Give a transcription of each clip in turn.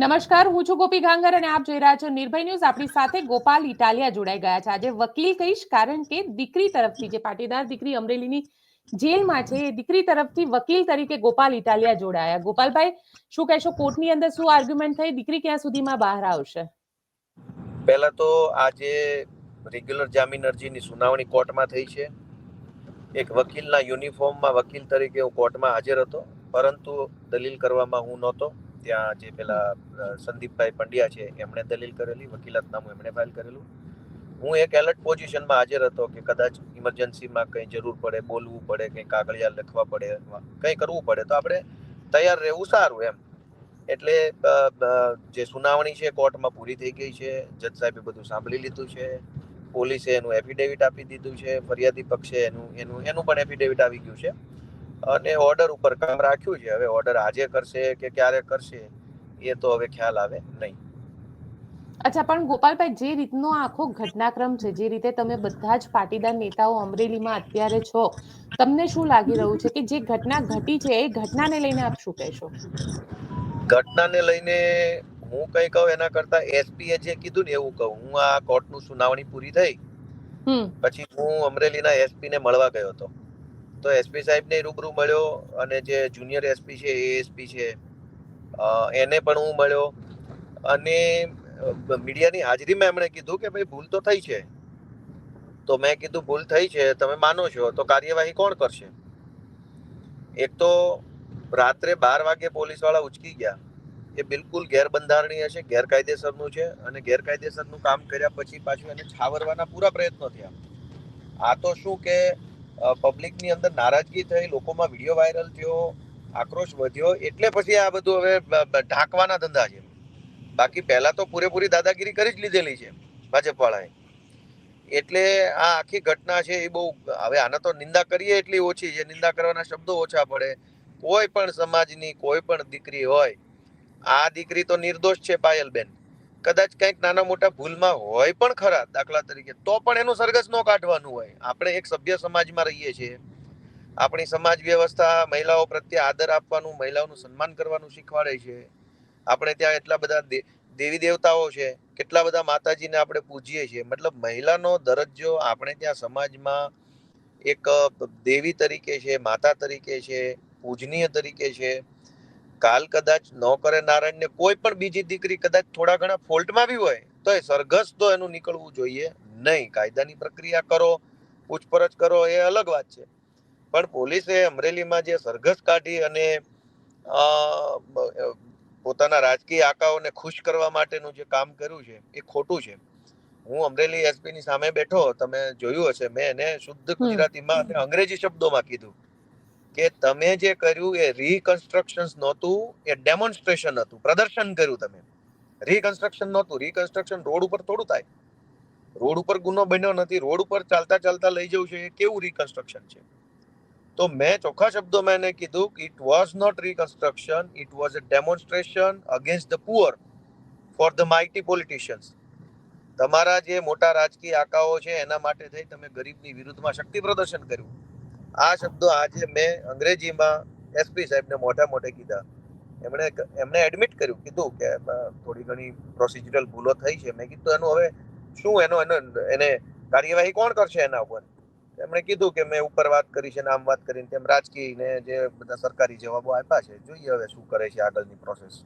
નમસ્કાર, હું છું ગોપી ગાંગર અને આપ જોઈ રહ્યા છો નિર્ભય ન્યૂઝ. આપણી સાથે ગોપાલ ઇટાલિયા જોડાઈ ગયા છે. આજે વકીલ કહીશ, કારણ કે દીકરી તરફથી જે પાટીદાર દીકરી અમરેલીની જેલમાં છે, એ દીકરી તરફથી વકીલ તરીકે ગોપાલ ઇટાલિયા જોડાયા. ગોપાલભાઈ, શું કહેશો, કોર્ટની અંદર શું આર્ગ્યુમેન્ટ થઈ? દીકરી ક્યાં સુધીમાં બહાર આવશે? પહેલા તો આજે રેગ્યુલર જામીન અરજીની સુનાવણી કોર્ટમાં થઈ છે. એક વકીલના યુનિફોર્મમાં વકીલ તરીકે હું કોર્ટમાં હાજર હતો, પરંતુ દલીલ કરવામાં હું નહોતો. ત્યાં જે પેલા સંદીપભાઈ પંડ્યા છે, એમણે દલીલ કરેલી, વકીલાતનામું એમણે ફાઇલ કરેલું. હું એક એલર્ટ પોઝિશનમાં હાજર હતો કે કદાચ ઇમરજન્સીમાં કંઈ જરૂર પડે, બોલવું પડે, કંઈ કાગળિયા લખવા પડે, કંઈ કરવું પડે, તો આપણે તૈયાર રહેવું સારું એમ. એટલે જે સુનાવણી છે કોર્ટમાં પૂરી થઈ ગઈ છે, જજ સાહેબે બધું સાંભળી લીધું છે, પોલીસે એનું એફિડેવિટ આપી દીધું છે, ફરિયાદી પક્ષે એનું એનું એનું પણ એફિડેવિટ આવી ગયું છે. અને ઓર્ડર ઉપર કામ રાખ્યું છે. હવે ઓર્ડર આજે કરશે કે ક્યારે કરશે એ તો હવે ખ્યાલ આવે નહીં. અચ્છા પણ ગોપાલભાઈ જે રીતનો આખો ઘટનાક્રમ છે જે રીતે તમે બધા જ પાટીદાર નેતાઓ અમરેલીમાં અત્યારે છો તમને શું લાગી રહ્યું છે કે જે ઘટના ઘટી છે એ ઘટનાને લઈને આપ શું કહેશો? ઘટનાને લઈને હું કઈ કહું એના કરતા એસપીએ જે કીધું ને એવું કહું. હું આ કોર્ટનું સુનાવણી પૂરી થઈ. પછી હું અમરેલીના એસપી ને મળવા ગયો હતો. તો એસપી સાહેબને રૂબરૂ મળ્યો અને જે જુનિયર એસપી છે, એ એસપી છે. એને પણ હું મળ્યો. અને મીડિયાની હાજરીમાં એમણે કીધું કે ભાઈ ભૂલ તો થઈ છે. તો મેં કીધું ભૂલ થઈ છે, તમે માનો છો, તો કાર્યવાહી કોણ કરશે? એક તો રાત્રે બાર વાગે પોલીસવાળા ઉચકી ગયા. એ બિલકુલ ગેરબંધારણીય છે, ગેરકાયદેસરનું છે અને ગેરકાયદેસરનું કામ કર્યા પછી પાછું એને છાવરવાના પૂરા પ્રયત્નો થયા. આ તો શું કે પબ્લિકની અંદર નારાજગી થઈ, લોકોમાં વીડિયો વાયરલ થયો, આક્રોશ વધ્યો, એટલે પછી આ બધું હવે ઢાંકવાના ધંધા છે. બાકી પહેલા તો પૂરેપૂરી દાદાગીરી કરી જ લીધેલી છે, ભાજપવાળાએ. એટલે આ આખી ઘટના છે એ બહુ, હવે આને તો નિંદા કરીએ એટલી ઓછી છે, નિંદા કરવાના શબ્દો ઓછા પડે. કોઈ પણ સમાજની કોઈ પણ દીકરી હોય, આ દીકરી તો નિર્દોષ છે પાયલબેન. કદાચ કંઈક નાના મોટા ભૂલમાં હોય પણ ખરા દાખલા તરીકે, તો પણ એનું સરઘસ ન કાઢવાનું હોય. આપણે એક સભ્ય સમાજમાં રહીએ છીએ. આપણી સમાજ વ્યવસ્થા મહિલાઓ પ્રત્યે આદર આપવાનું, મહિલાઓનું સન્માન કરવાનું શીખવાડે છે. આપણે ત્યાં એટલા બધા દેવી દેવતાઓ છે, કેટલા બધા માતાજીને આપણે પૂજીએ છીએ. મતલબ મહિલાનો દરજ્જો આપણે ત્યાં સમાજમાં એક દેવી તરીકે છે, માતા તરીકે છે, પૂજનીય તરીકે છે. કાલ કદાચ ન કરે નારાયણને કોઈ પણ બીજી દીકરી કદાચ થોડા ઘણા ફોલ્ટમાં બી હોય તો એ સરઘસ તો એનું નીકળવું જોઈએ નહીં. કાયદાની પ્રક્રિયા કરો પૂછપરછ કરો એ અલગ વાત છે. પણ પોલીસે અમરેલીમાં જે સરઘસ કાઢી અને પોતાના રાજકીય આકાઓને ખુશ કરવા માટેનું જે કામ કર્યું છે એ ખોટું છે. હું અમરેલી એસપી ની સામે બેઠો તમે જોયું હશે મેં એને શુદ્ધ ગુજરાતીમાં અને અંગ્રેજી શબ્દોમાં કીધું. કે તમે જે કર્યું એ રીકન્સ્ટ્રક્શન નહોતું, એ ડેમોન્સ્ટ્રેશન હતું, પ્રદર્શન કર્યું તમે. રીકન્સ્ટ્રક્શન નહોતું રીકન્સ્ટ્રક્શન રોડ ઉપર થોડું થાય. રોડ ઉપર ગુનો બન્યો નથી, રોડ ઉપર ચાલતા ચાલતા લઈ જવું છે, એ કેવું રીકન્સ્ટ્રક્શન છે? તો મેં ચોખ્ખા શબ્દોમાં એને કીધું કે it was not reconstruction it was a demonstration against the poor for the mighty politicians તમારા જે મોટા રાજકીય આકાઓ છે, એના માટે થઈ તમે ગરીબની વિરુદ્ધમાં શક્તિ પ્રદર્શન કર્યું. આ શબ્દો આજે મેં અંગ્રેજીમાં એસપી સાહેબને મોઢા મોટે કીધા. એમણે એમણે એડમિટ કર્યું, કીધું કે થોડી ઘણી પ્રોસિજરલ ભૂલો થઈ છે. મેં કીધું, એનું હવે શું એનો એનો, એને કાર્યવાહી કોણ કરશે એના ઉપર? એમણે કીધું કે, મેં ઉપર વાત કરી છે ને આમ વાત કરીને તેમ રાજકીય ને જે બધા સરકારી જવાબો આપ્યા છે, જોઈએ હવે શું કરે છે આગળની પ્રોસેસ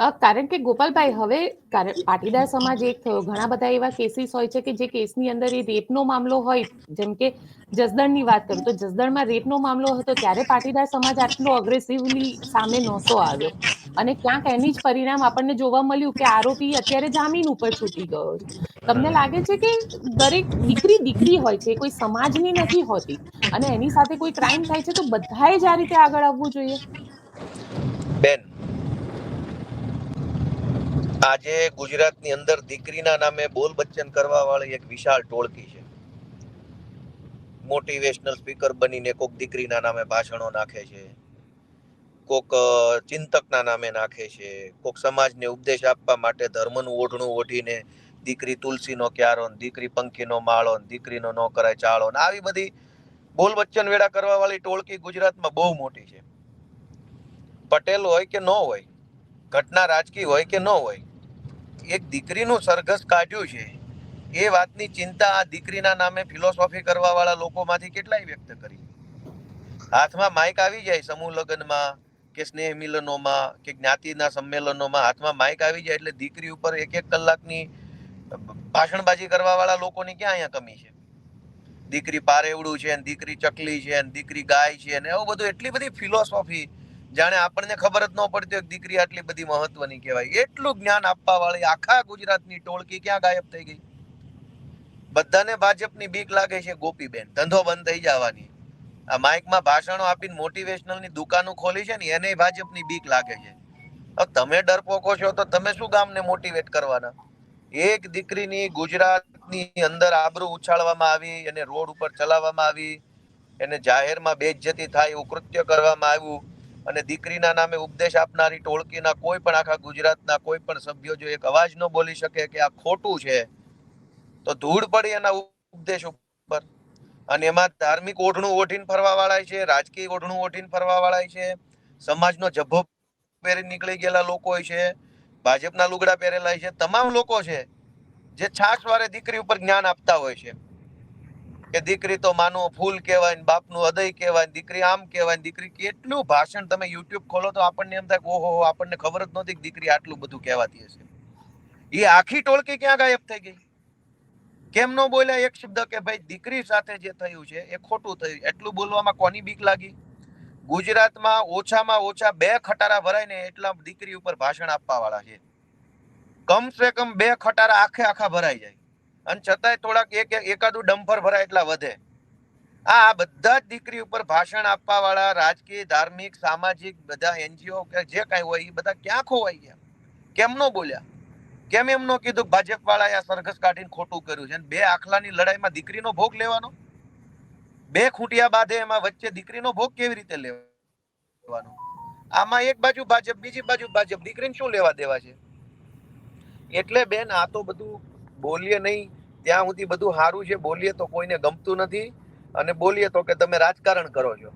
કારણ કે ગોપાલભાઈ હવે પાટીદાર સમાજ એક થયો ઘણા બધા એવા કેસીસ હોય છે કે જે કેસની અંદર એ રેપનો મામલો હોય જેમ કે જસદણની વાત કરું તો જસદણમાં રેપનો મામલો હતો ત્યારે પાટીદાર સમાજ આટલો અગ્રેસિવલી સામે નહોતો આવ્યો. અને ક્યાંક એની જ પરિણામ આપણને જોવા મળ્યું કે આરોપી અત્યારે જામીન ઉપર છૂટી ગયો છે. તમને લાગે છે કે દરેક દીકરી દીકરી હોય છે કોઈ સમાજની નથી હોતી અને એની સાથે કોઈ ક્રાઇમ થાય છે તો બધાએ જ આ રીતે આગળ આવવું જોઈએ? બેન આજે ગુજરાતની અંદર દીકરીના નામે બોલ બચ્ચન કરવા વાળી એક વિશાળ ટોળકી છે. મોટિવેશનલ સ્પીકર બનીને કોક દીકરીના નામે ભાષણો નાખે છે. કોક ચિંતકના નામે નાખે છે. કોક સમાજને ઉપદેશ આપવા માટે ધર્મનું ઓઢણું ઓઢીને દીકરી તુલસીનો ક્યારો દીકરી પંખીનો માળો દીકરીનો ન કરાય ચાળો આવી બધી બોલ બચ્ચન વેડા કરવા વાળી ટોળકી ગુજરાતમાં બહુ મોટી છે. પટેલ હોય કે ન હોય, ઘટના રાજકીય હોય કે ન હોય એક દીકરીનું સરઘસ કાઢ્યું છે. એ વાતની ચિંતા આ દીકરીના નામે ફિલોસોફી કરવાવાળા લોકોમાંથી કેટલાય વ્યક્ત કરી. હાથમાં માઇક આવી જાય સમૂહ લગ્નમાં કે સ્નેહ મિલનોમાં કે જ્ઞાતિના સંમેલનોમાં હાથમાં માઇક આવી જાય એટલે દીકરી ઉપર એક એક કલાકની ભાષણબાજી કરવાવાળા લોકોની ક્યાં અહીંયા કમી છે? દીકરી પારેવડું છે દીકરી ચકલી છે દીકરી ગાય છે ને એવું બધું એટલી બધી ફિલોસોફી જાણે આપણને ખબર જ ન પડતી હોય દીકરી આટલી બધી મહત્વની કહેવાય. એટલું જ્ઞાન આપવા વાળી આખા ગુજરાતની ટોળકી ક્યાં ગાયબ થઈ ગઈ? બધાને ભાજપની બીક લાગે છે ગોપીબેન. ધંધો બંધ થઈ જવાની. આ માઇકમાં ભાષણો આપીને મોટિવેશનલની દુકાનો ખોલી છે ને એને ભાજપની બીક લાગે છે. હવે તમે ડરપોકો છો તો તમે શું ગામને મોટિવેટ કરવાના? એક દીકરીની ગુજરાતની અંદર આબરૂ ઉછાળવામાં આવી, એને રોડ ઉપર ચલાવવામાં આવી, એને જાહેરમાં બેઇજ્જતી થાય એવું કૃત્ય કરવામાં આવ્યું. અને દીકરીના નામે ઉપદેશ આપનારી ટોળકીના કોઈ પણ આખા ગુજરાતના કોઈ પણ સભ્યો જો એક અવાજ ન બોલી શકે કે આ ખોટું છે, તો ધૂળ પડી એના ઉપદેશ ઉપર. અને એમાં ધાર્મિક ઓઢણું ઓઢીને ફરવા વાળા છે, રાજકીય ઓઢણું ઓઢીને ફરવા વાળા છે, સમાજનો જભ્ભો પહેરી નીકળી ગયેલા લોકો છે, ભાજપના લુગડા પહેરેલા છે, તમામ લોકો છે, જે છાસ વારે દીકરી ઉપર જ્ઞાન આપતા હોય છે. કે દીકરી તો માનો ફૂલ કહેવાય ને બાપનું હૃદય કહેવાય દીકરી આમ કહેવાય દીકરી કેટલું ભાષણ તમે યુટ્યુબ ખોલો તો આપણને એમ થાય ઓહો આપણને ખબર જ નહોતી કે દીકરી આટલું બધું કહેવાતી હશે. એ આખી ટોળકી ક્યાં ગાયબ થઈ ગઈ? કેમ નો બોલ્યા એક શબ્દ કે ભાઈ દીકરી સાથે જે થયું છે એ ખોટું થયું. એટલું બોલવામાં કોની બીક લાગી? ગુજરાતમાં ઓછામાં ઓછા બે ખટારા ભરાય ને એટલા દીકરી ઉપર ભાષણ આપવા વાળા છે. કમ સે કમ બે ખટારા આખે આખા ભરાઈ જાય. અને છતાંય થોડાક એક એકાદું ડમ્પર ભરાય એટલા વધે. આ બધા જ દીકરી ઉપર ભાષણ આપવા વાળા રાજકીય, ધાર્મિક, સામાજિક બધા એનજીઓ કે જે કાંઈ હોય એ બધા ક્યાં ખોવાઈ ગયા? કેમ નો બોલ્યા? કેમ એમ કીધું ભાજપ વાળાએ આ સરઘસ કાઢીને ખોટું કર્યું છે? અને બે આખલાની લડાઈમાં દીકરીનો ભોગ લેવાનો? બે ખૂંટિયા બાંધે એમાં વચ્ચે દીકરીનો ભોગ કેવી રીતે લેવાનો? આમાં એક બાજુ ભાજપ, બીજી બાજુ ભાજપ. દીકરીને શું લેવા દેવા છે? એટલે બેન, આ તો બધું બોલીએ નહીં, ત્યાં સુધી બધું સારું છે, બોલીએ તો કોઈને ગમતું નથી અને બોલીએ તો કે તમે રાજકારણ કરો છો.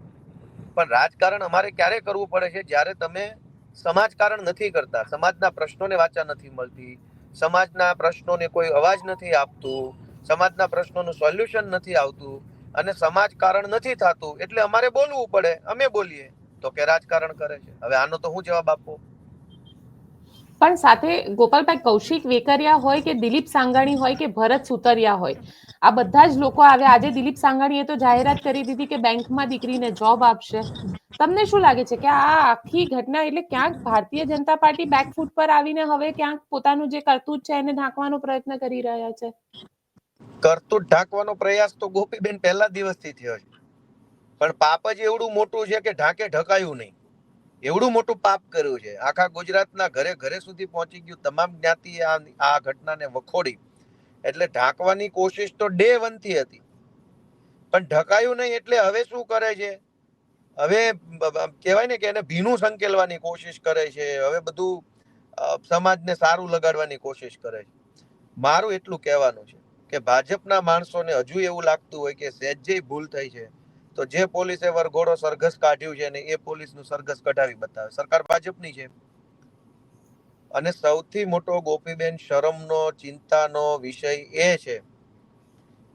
પણ રાજકારણ અમારે ક્યારે કરવું પડે છે? જ્યારે તમે સમાજકારણ નથી કરતા, સમાજના પ્રશ્નોને વાચા નથી મળતી, સમાજના પ્રશ્નોને કોઈ અવાજ નથી આપતું, સમાજના પ્રશ્નોનું સોલ્યુશન નથી આવતું અને સમાજકારણ નથી થતું, એટલે અમારે બોલવું પડે, અમે બોલીએ તો કે રાજકારણ કરે છે. હવે આનો તો હું જવાબ આપવો પણ સાથે ગોપાલભાઈ કૌશિક વેકરિયા હોય કે દિલીપ સાંગાણી હોય કે ભરત સુતરિયા હોય, આ બધા જ લોકો આવે આજે દિલીપ સાંગાણીએ તો જાહેરાત કરી દીધી કે બેંકમાં દીકરીને જોબ આપશે. તમને શું લાગે છે કે આ આખી ઘટના એટલે ક્યાંક ભારતીય જનતા પાર્ટી બેકફૂટ પર આવીને હવે ક્યાંક પોતાનું જે કરતૂત છે એને ઢાંકવાનો પ્રયત્ન કરી રહ્યા છે? કરતૂત ઢાંકવાનો પ્રયાસ તો ગોપીબેન પહેલા દિવસથી થયો છે. પણ પાપ જ એવડું મોટું છે કે ઢાંકે ઢકાયું નહીં. એવડું મોટું પાપ કર્યું છે. આખા ગુજરાતના ઘરે ઘરે સુધી પહોંચી ગયું. તમામ જ્ઞાતિ આ આ ઘટનાને વખોડી. એટલે ઢાંકવાની કોશિશ તો ડે વનથી હતી. પણ ઢકાયું નહીં એટલે હવે શું કરે છે? હવે કહેવાય ને કે એને ભીનું સંકેલવાની કોશિશ કરે છે. હવે બધું સમાજને સારું લગાડવાની કોશિશ કરે છે. મારું એટલું કહેવાનું છે કે ભાજપના માણસોને હજુ એવું લાગતું હોય કે સહેજે ભૂલ થઈ છે. તો જે પોલીસે વરઘોડો સરઘસ કાઢ્યું છે ને એ પોલીસનું સરઘસ કઢાવી બતાવે. સરકાર ભાજપની છે. અને સૌથી મોટો ગોપીબેન શરમનો ચિંતાનો વિષય એ છે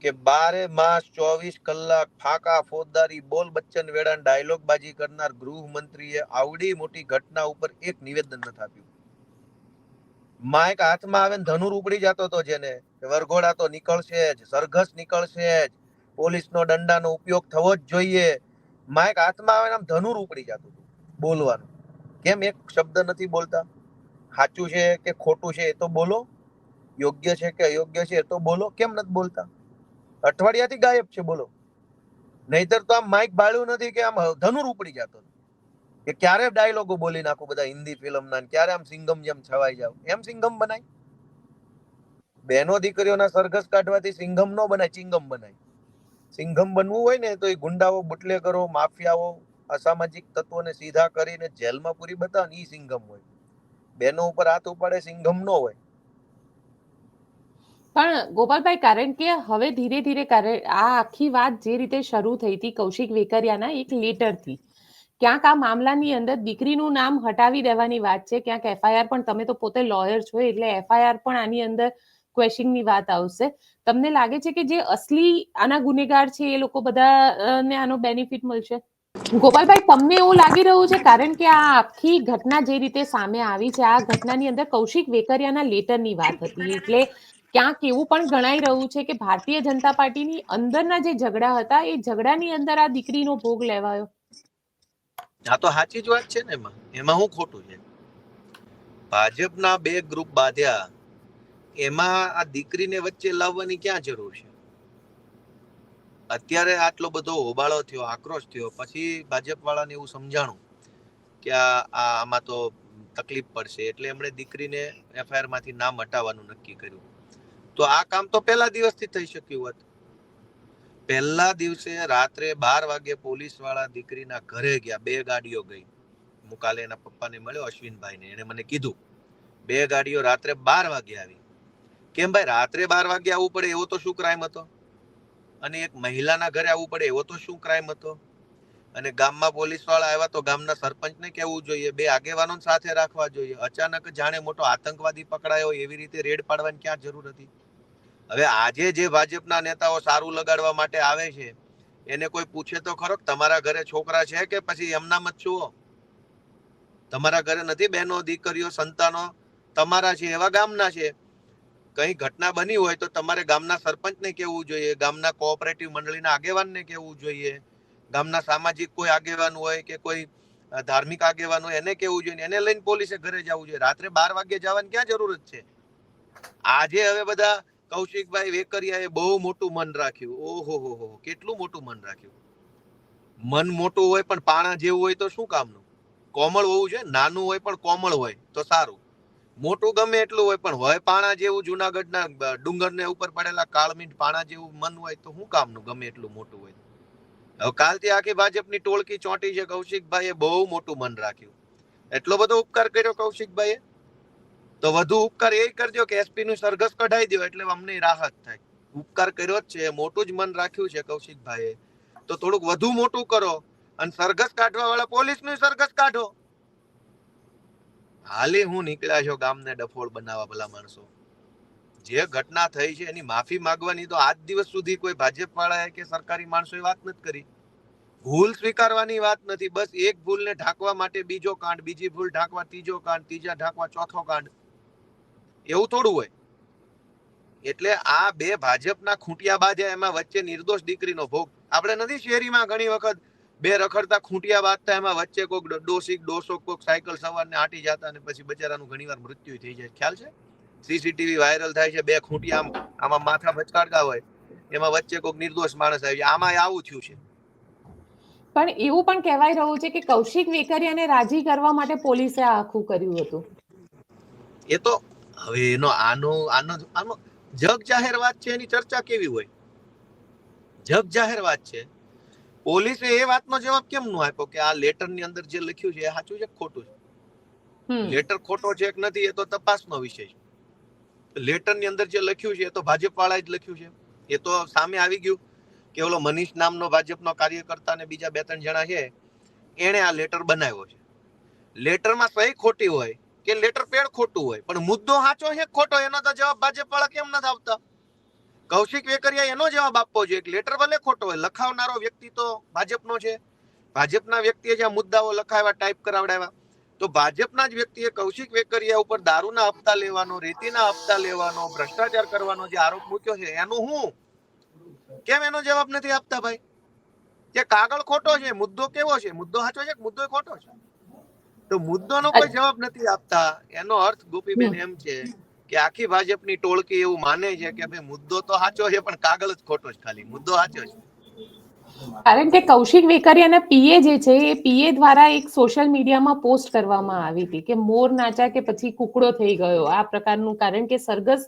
કે બારે માસ ચોવીસ કલાક ફાકા ફોજદારી બોલ બચ્ચન વેળાન ડાયલોગ બાજી કરનાર ગૃહમંત્રીએ આવડી મોટી ઘટના ઉપર એક નિવેદન નથી આપ્યું. માઇક હાથમાં આવે ધનુર ઉપડી જતો હતો જેને વરઘોડા તો નીકળશે જ, સરઘસ નીકળશે જ. પોલીસનો દંડાનો ઉપયોગ થવો જ જોઈએ. માઇક હાથમાં આવે આમ ધનુર ઉપડી જતું હતું, બોલવાનું. કેમ એક શબ્દ નથી બોલતા? સાચું છે કે ખોટું છે એ તો બોલો. યોગ્ય છે કે અયોગ્ય છે એ તો બોલો. કેમ નથી બોલતા? અઠવાડિયાથી ગાયબ છે, બોલો. નહીતર તો આમ માઇક બાળ્યું નથી કે આમ ધનુર ઉપડી જતો કે ક્યારે ડાયલોગો બોલી નાખું બધા હિન્દી ફિલ્મના ક્યારે આમ સિંગમ જેમ છવાઈ જાવ? એમ સિંગમ બનાય? બહેનો દીકરીઓના સરઘસ કાઢવાથી સિંગમ નો બનાય, ચિંગમ બનાય. સિંઘમ બનવું હોય ને, તો એ ગુંડાઓ, બુટલેગરો, માફિયાઓ, અસામાજિક તત્વોને સીધા કરીને જેલમાં પૂરી બતાવે ઈ સિંઘમ હોય. બેનો ઉપર હાથ ઉપાડે, સિંઘમ નો હોય. પણ ગોપાલભાઈ, કારણ કે હવે ધીરે ધીરે કારણ આ આખી વાત જે રીતે શરૂ થઈ હતી કૌશિક વેકરિયાના એક લેટરથી ક્યાંક આ મામલાની અંદર દીકરીનું નામ હટાવી દેવાની વાત છે, ક્યાંક એફઆઈઆર પણ, તમે તો પોતે લોયર છો, એટલે એફઆઈઆર પણ આની અંદર ક્વેશ્ચનની વાત આવશે. તમને લાગે છે કે જે અસલી આના ગુનેગાર છે એ લોકો બધા ને આનો બેનિફિટ મળશે? ગોપાલભાઈ, તમને એવું લાગી રહ્યું છે? કારણ કે આ આખી ઘટના જે રીતે સામે આવી છે, આ ઘટનાની અંદર કૌશિક વેકરિયાના લેટરની વાત હતી. એટલે ક્યાંક એવું પણ ગણાઈ રહ્યું છે કે ભારતીય જનતા પાર્ટીની અંદરના જે ઝઘડા હતા, એ ઝઘડાની અંદર આ દીકરીનો ભોગ લેવાયો. આ તો સાચી જ વાત છે ને એમાં. એમાં હું ખોટું છે? ભાજપના બે ગ્રુપ બાંધ્યા એમાં આ દીકરીને વચ્ચે લાવવાની ક્યાં જરૂર છે? અત્યારે આટલો બધો હોબાળો થયો, આક્રોશ થયો, પછી ભાજપ વાળાને એવું સમજાણું કે આ આમાં તો તકલીફ પડશે, એટલે એમણે દીકરીને એફઆઈઆરમાંથી નામ હટાવવાનું નક્કી કર્યું. તો આ કામ તો પહેલા દિવસથી થઈ શક્યું હોત. પહેલા દિવસે રાત્રે બાર વાગે પોલીસવાળા દીકરીના ઘરે ગયા, બે ગાડીઓ ગઈ. મુકાલે એના પપ્પાને મળ્યો, અશ્વિનભાઈને. એને મને કીધું, બે ગાડીઓ રાત્રે બાર વાગે આવી. કેમ ભાઈ, રાત્રે બાર વાગે આવવું પડે એવો તો શું ક્રાઇમ હતો? અને એક મહિલાના ઘરે આવવું પડે એવો તો શું ક્રાઇમ હતો? અને ગામમાં પોલીસવાળા આવ્યા તો ગામના સરપંચને કહેવું જોઈએ, બે આગેવાનો સાથે રાખવા જોઈએ. અચાનક જાણે મોટો આતંકવાદી પકડાયો, એવી રીતે રેડ પાડવાની ક્યાં જરૂર હતી? હવે આજે જે ભાજપના નેતાઓ સારું લગાડવા માટે આવે છે, એને કોઈ પૂછે તો ખરો તમારા ઘરે છોકરા છે કે પછી એમના મત છુઓ તમારા ઘરે નથી બહેનો, દીકરીઓ, સંતાનો? તમારા છે એવા ગામના છે. કઈ ઘટના બની હોય તો તમારે ગામના સરપંચને કહેવું જોઈએ, ગામના કોઓપરેટિવ મંડળીના આગેવાનને કહેવું જોઈએ, ગામના સામાજિક કોઈ આગેવાન હોય કે કોઈ ધાર્મિક આગેવાન હોય એને કહેવું જોઈએ એને લઈને પોલીસે ઘરે જવું જોઈએ. રાત્રે બાર વાગે જવાની ક્યાં જરૂરત છે? આજે હવે બધા કૌશિકભાઈ વેકરિયાએ બહુ મોટું મન રાખ્યું. ઓહો હો હો, કેટલું મોટું મન રાખ્યું. મન મોટું હોય પણ પાણા જેવું હોય તો શું કામનું? કોમળ હોવું જોઈએ, નાનું હોય પણ કોમળ હોય તો સારું. મોટું ગમે એટલું હોય, પણ હોય પાણા જેવું જુનાગઢના ડુંગરને ઉપર પડેલા કાળમીંડ પાણા જેવું મન હોય તો શું કામનું ગમે એટલું મોટું હોય. હવે કાલથી આખી ભાજપની ટોળકી ચોંટી છે, કૌશિકભાઈએ બહુ મોટું મન રાખ્યું. એટલો બધો ઉપકાર કર્યો કૌશિકભાઈએ? તો વધુ ઉપકાર એ કરજો કે એસપી નું સરઘસ કઢાઈ દો એટલે અમને રાહત થાય. ઉપકાર કર્યો જ છે, મોટું જ મન રાખ્યું છે કૌશિકભાઈએ. તો થોડુંક વધુ મોટું કરો અને સરઘસ કાઢવા વાળા પોલીસનું સરઘસ કાઢો. હાલે હું નીકળ્યા છો ગામને ડફોળ બનાવવા ભલા માણસો? જે ઘટના થઈ છે એની માફી માંગવાની તો આજ દિવસ સુધી કોઈ ભાજપ વાળાએ કે સરકારી માણસોએ વાત નથી કરી. ભૂલ સ્વીકારવાની વાત નથી, બસ એક ભૂલને ઢાંકવા માટે બીજો કાંડ, બીજી ભૂલ ઢાંકવા ત્રીજો કાંડ, ત્રીજા ઢાંકવા ચોથો કાંડ. એવું થોડું હોય. એટલે આ બે ભાજપના ખૂંટિયા બાજા એમાં વચ્ચે નિર્દોષ દીકરીનો ભોગ. આપણે નથી શેરીમાં ઘણી વખત બે રખડતા ખૂંટિયા બાંધતા એમાં વચ્ચે કોઈક ડોસીક ડોસો કોઈક સાયકલ સવારને આટી જતા અને પછી બચારાનું ઘણીવાર મૃત્યુ થઈ જાય. ખ્યાલ છે? સીસીટીવી વાયરલ થાય છે બે ખૂંટિયા આમ આમાં માથા ભચકાડતા હોય એમાં વચ્ચે કોઈક નિર્દોષ માણસ આવી જાય આમાં આવું થયું છે. પણ એવું પણ કહેવાય રહ્યું છે કે કૌશિક વેકરિયાને રાજી કરવા માટે પોલીસે આ આખું કર્યું હતું. એ તો હવે એનો આનો આનો આનો જગ જાહેર વાત છે એની ચર્ચા કેવી હોય? જગ જાહેર વાત છે. પોલીસે એ વાતનો જવાબ કેમ નો આપ્યો કે આ લેટરની અંદર જે લખ્યું છે એ સાચું છે ખોટું છે? લેટર ખોટો છે કે નથી એ તો તપાસનો વિષય છે. લેટરની અંદર જે લખ્યું છે એ તો ભાજપ વાળાએ જ લખ્યું છે. એ તો સામે આવી ગયું કે ઓલો મનીષ નામનો ભાજપનો કાર્યકર્તા ને બીજા બે ત્રણ જણા છે એણે આ લેટર બનાવ્યો છે. લેટરમાં સહી ખોટી હોય કે લેટર પેડ ખોટું હોય પણ મુદ્દો સાચો છે ખોટો એનો તો જવાબ ભાજપ વાળા કેમ નથી આપતા? કૌશિક વેકરિયા એનો જવાબ આપવો જોઈએ. લેટર ભલે ખોટો હોય લખાવનારો વ્યક્તિ તો ભાજપનો છે. ભાજપના વ્યક્તિએ જે મુદ્દાઓ લખાવ્યા ટાઈપ કરાવડાવ્યા તો ભાજપના જ વ્યક્તિએ કૌશિક વેકરિયા ઉપર દારૂના હપ્તા લેવાનો રેતીના હપ્તા લેવાનો ભ્રષ્ટાચાર કરવાનો જે આરોપ મૂક્યો છે એનું હું? કેમ એનો જવાબ નથી આપતા ભાઈ? કે કાગળ ખોટો છે મુદ્દો કેવો છે? મુદ્દો સાચો છે કે મુદ્દો ખોટો છે? તો મુદ્દોનો કોઈ જવાબ નથી આપતા. એનો અર્થ ગોપીબેન એમ છે. કે આખી ભાજપની ટોળકી એવું માને છે કે ભાઈ મુદ્દો તો સાચો છે, પણ કાગળ જ ખોટો છે ખાલી. મુદ્દો સાચો છે. કારણ કે કૌશિક વેકરિયાના પીએ જે છે, એ પીએ દ્વારા એક સોશિયલ મીડિયામાં પોસ્ટ કરવામાં આવી હતી કે મોર નાચા કે પછી કુકડો થઈ ગયો. આ પ્રકારનું કારણ કે સરઘસ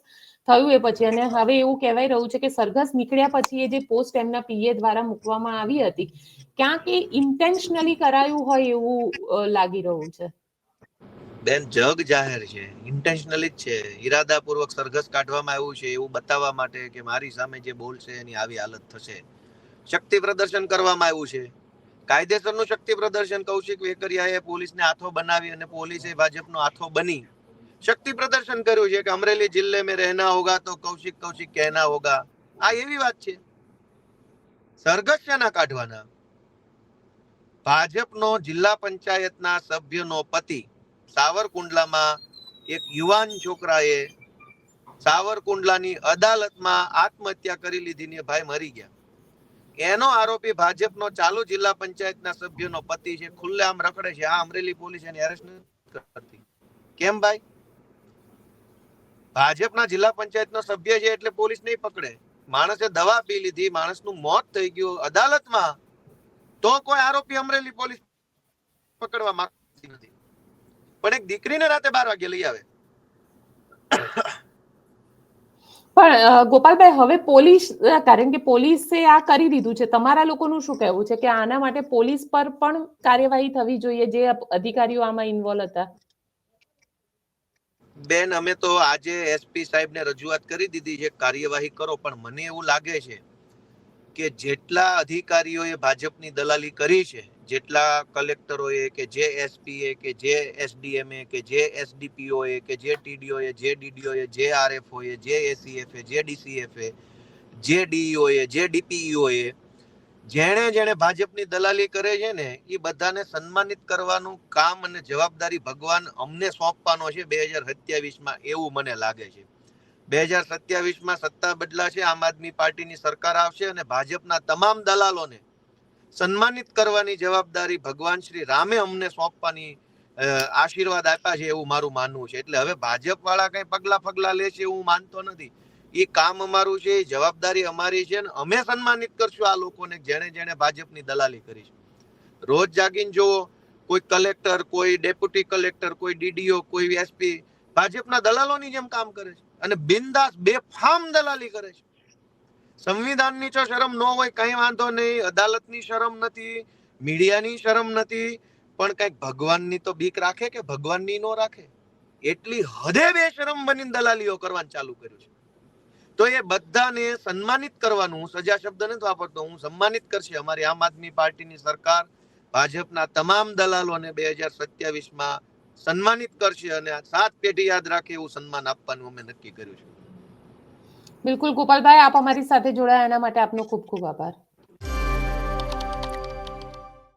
થયું એ પછી અને હવે એવું કહેવાય રહ્યું છે કે સરઘસ નીકળ્યા પછી એ જે પોસ્ટ એમના પીએ દ્વારા મૂકવામાં આવી હતી, ક્યાંક એ ઇન્ટેન્શનલી કરાયું હોય એવું લાગી રહ્યું છે? બેન, જગ જાહેર છે ઇન્ટેન્શનલી જ છે. ઈરાદાપૂર્વક સરઘસ કાઢવામાં આવ્યું છે, એવું બતાવવા માટે કે મારી સામે જે બોલશે એની આવી હાલત થશે. શક્તિ પ્રદર્શન કરવામાં આવ્યું છે. કાયદેસરનું શક્તિ પ્રદર્શન કૌશિક વેકરિયાએ પોલીસને હાથો બનાવી અને પોલીસે ભાજપનો હાથો બની શક્તિ પ્રદર્શન કર્યું છે કે અમરેલી જિલ્લે મેં રહેના હોગા તો કૌશિક કૌશિક કહેના હોગા. આ એવી વાત છે. સરઘસ શેના કાઢવાના? ભાજપનો જિલ્લા પંચાયતના સભ્યનો પતિ. સાવરકુંડલામાં એક યુવાન છોકરાએ સાવરકુંડલાની અદાલતમાં આત્મહત્યા કરી લીધીને ભાઈ મરી ગયા. એનો આરોપી ભાજપનો ચાલુ જિલ્લા પંચાયતના સભ્યનો પતિ છે, ખુલ્લેઆમ રખડે છે, આ અમરેલી પોલીસ એને એરેસ્ટ કરતી. કેમ ભાઈ? ભાજપના જિલ્લા પંચાયતનો સભ્ય છે એટલે પોલીસ નહીં પકડે. માણસે દવા પી લીધી, માણસનું મોત થઈ ગયું. અદાલતમાં તો કોઈ આરોપી અમરેલી પોલીસ પકડવા માંગતી નથી. પણ એક દીકરીને રાતે બાર વાગે લઈ આવે. પણ ગોપાલભાઈ હવે પોલીસ કારણ કે પોલીસે આ કરી દીધું છે તમારા લોકોનું શું કહેવું છે કે આના માટે પોલીસ પર પણ કાર્યવાહી થવી જોઈએ જે અધિકારીઓ આમાં ઇન્વોલ્વ હતા? બેન અમે તો આજે એસપી સાહેબને રજૂઆત કરી દીધી છે કાર્યવાહી કરો પણ મને એવું લાગે છે કે જેટલા અધિકારીઓએ ભાજપની દલાલી કરી છે, જેટલા કલેક્ટરોએ કે જે એસપીએ કે જે એસડીએમએ કે જે એસડીપીઓએ કે જે ટીડીઓએ, જે ડીડીઓએ, જે આરએફઓએ, જે એસીએફએ, જે ડીસીએફએ, જે ડીઈઓએ, જે ડીપીઈઓએ, જેણે જેણે ભાજપની દલાલી કરે છે ને એ બધાને સન્માનિત કરવાનું કામ અને જવાબદારી ભગવાન અમને સોંપવાનો છે બે હજાર સત્યાવીસમાં એવું મને લાગે છે. બે હજાર સત્યાવીસમાં સત્તા બદલાશે, આમ આદમી પાર્ટીની સરકાર આવશે અને ભાજપના તમામ દલાલોને સન્માનિત કરવાની જવાબદારી ભગવાન શ્રી રામે અમને સોંપવાની આશીર્વાદ આપ્યા છે એવું મારું માનવું છે. એટલે હવે ભાજપ વાળા કઈ પગલા પગલા લે છે એવું માનતો નથી. એ કામ અમારું છે એ જવાબદારી અમારી છે અને અમે સન્માનિત કરશું આ લોકોને જેણે જેણે ભાજપની દલાલી કરી છે. રોજ જાગીને જુઓ, કોઈ કલેક્ટર, કોઈ ડેપ્યુટી કલેક્ટર, કોઈ ડીડીઓ, કોઈ એસપી, ભાજપના દલાલોની જેમ કામ કરે છે. અને બિંદાસ બેફામ દલાલી કરે છે. સંવિધાનની તો શરમ ન હોય, કઈ વાંધો નહીં. અદાલતની શરમ નથી, મીડિયાની શરમ નથી. પણ કંઈક ભગવાનની તો બીક રાખે કે ભગવાનની નો રાખે? એટલી હદે બેશરમ બની દલાલીઓ કરવાનું ચાલુ કર્યું છે. તો એ બધાને સન્માનિત કરવાનું, સજા શબ્દ નથી વાપરતો હું, સન્માનિત કરશે અમારી આમ આદમી પાર્ટીની સરકાર. ભાજપના તમામ દલાલોને બે હજાર સત્યાવીસમાં સન્માનિત કરશે અને સાત પેઢી યાદ રાખે એવું સન્માન આપવાનું અમે નક્કી કર્યું છે. બિલકુલ ગોપાલભાઈ, આપ અમારી સાથે જોડાયા એના માટે આપનો ખૂબ ખૂબ આભાર.